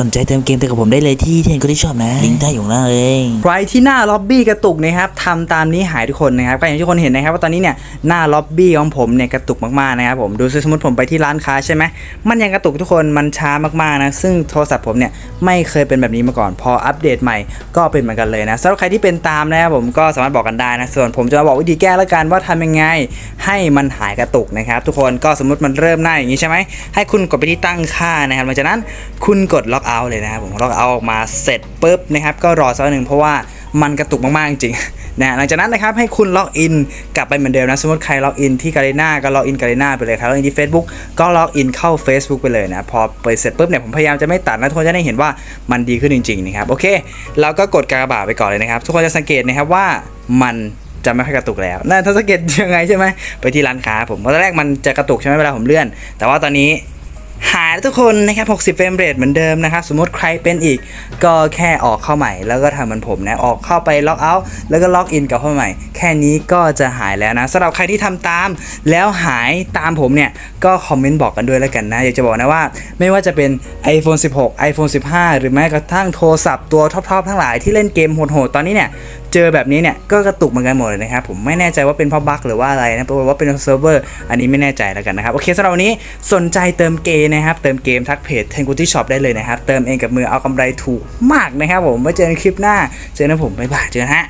สนใจเติมเกมเติมกับผมได้เลยที่เทนก็ที่ชอบนะ ลิงก์ใต้อยู่ข้างล่างเลยใครที่หน้าล็อบบี้กระตุกนะครับทำตามนี้หายทุกคนนะครับก็อย่างที่ทุกคนเห็นนะครับว่าตอนนี้เนี่ยหน้าล็อบบี้ของผมเนี่ยกระตุกมากๆนะครับผมดูซิสมมติผมไปที่ร้านค้าใช่ไหมมันยังกระตุกทุกคนมันช้ามากๆนะซึ่งโทรศัพท์ผมเนี่ยไม่เคยเป็นแบบนี้มาก่อน พออัปเดตใหม่ก็เป็นเหมือนกันเลยนะสำหรับใครที่เป็นตามนะครับผมก็สามารถบอกกันได้นะส่วนผมจะมาบอกวิธีแก้แล้วกันว่าทำยังไง ให้มันหายกระตุกนะครับทุกคนก็สมมติมันเริ่มหน้าอย่างนี้ใช่ไหมให้คุณกดไปที่ตั้งค่านะครับหลังจากนั้นคุณกดล็อกเอาท์เลยนะครับผมล็อกเอาท์ออกมาเสร็จปุ๊บนะครับก็รอสักหนึ่งเพราะว่ามันกระตุกมากๆจริงๆนะหลังจากนั้นนะครับให้คุณล็อกอินกลับไปเหมือนเดิมนะสมมติใครล็อกอินที่กาเลน่าก็ล็อกอินกาเลน่าไปเลยครับล็อกอินที่ Facebook ก็ล็อกอินเข้า Facebook ไปเลยนะพอเปิดเสร็จปุ๊บเนี่ยผมพยายามจะไม่ตัดนะทุกคนจะได้เห็นว่ามันดีขึ้นจริงๆนะครับโอเคเราก็กดกากบาทไปก่อนเลยนะครับทุกคนจะสังเกตนะครับว่ามันจะไม่ค่อยกระตุกแล้วน่าถ้าสังเกตยังไงใช่ไหมไปที่ร้านค้าผมตอนแรกมันจะกระตุกใช่ไหมเวลาผมเลื่อน แต่ว่าตอนนี้ หายแล้วทุกคนนะครับ 60 เฟรมเรทเหมือนเดิมนะครับ สมมติใครเป็นอีก ก็แค่ออกเข้าใหม่ แล้วก็ทำเหมือนผมนะ ออกเข้าไปล็อกเอาท์แล้วก็ล็อกอินกับเข้าใหม่ แค่นี้ก็จะหายแล้วนะสำหรับใครที่ทำตาม แล้วหายตามผมเนี่ย ก็คอมเมนต์บอกกันด้วยแล้วกันนะ อยากจะบอกนะว่า ไม่ว่าจะเป็น iPhone 16 iPhone 15 หรือแม้กระทั่งโทรศัพท์ตัวท็อปๆทั้งหลายที่เล่นเกมโหดๆตอนนี้เนี่ย เจอแบบนี้เนี่ยก็กระตุกเหมือนกันหมดเลยนะครับผมไม่แน่ใจว่าเป็นเพราะบั๊กหรือว่าอะไรนะเพราะว่าเป็นเซิร์ฟเวอร์อันนี้ไม่แน่ใจแล้วกันนะครับโอเคสำหรับวันนี้สนใจเติมเกมนะครับเติมเกมทักเพจ t e n g u t i Shop ได้เลยนะครับเติมเองกับมือเอากำไรถูกมากนะครับผมไว้เจอกันคลิปหน้าเจอกันผมบ๊ายบายเจอกันฮะ